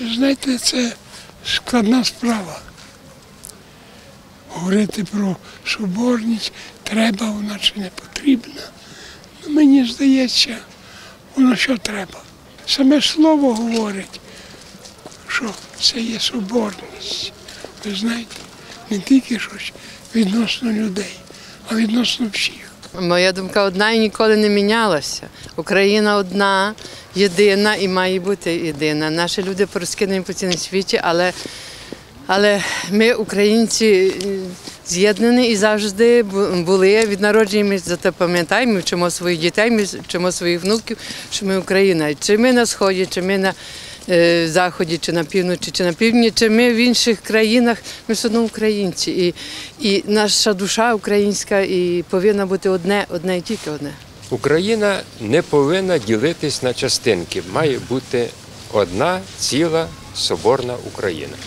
Знаєте, це складна справа. Говорити про соборність треба вона чи не потрібна. Ну, мені здається, воно що треба. Саме слово говорить, що це є соборність. Ви знаєте, не тільки щось відносно людей, а відносно всіх. Моя думка одна і ніколи не мінялася. Україна одна, єдина і має бути єдина. Наші люди порозкидані по цілому світі, але, але ми, українці, з'єднані і завжди були від народження. Ми за це пам'ятаємо, вчимо своїх дітей, ми вчимо своїх внуків, що ми Україна. Чи ми на сході, чи ми на заході, чи на півночі, чи на півдні, чи ми в інших країнах, ми все одно українці. І, і наша душа українська і повинна бути одне, одне і тільки одне. Україна не повинна ділитись на частинки. Має бути одна ціла соборна Україна.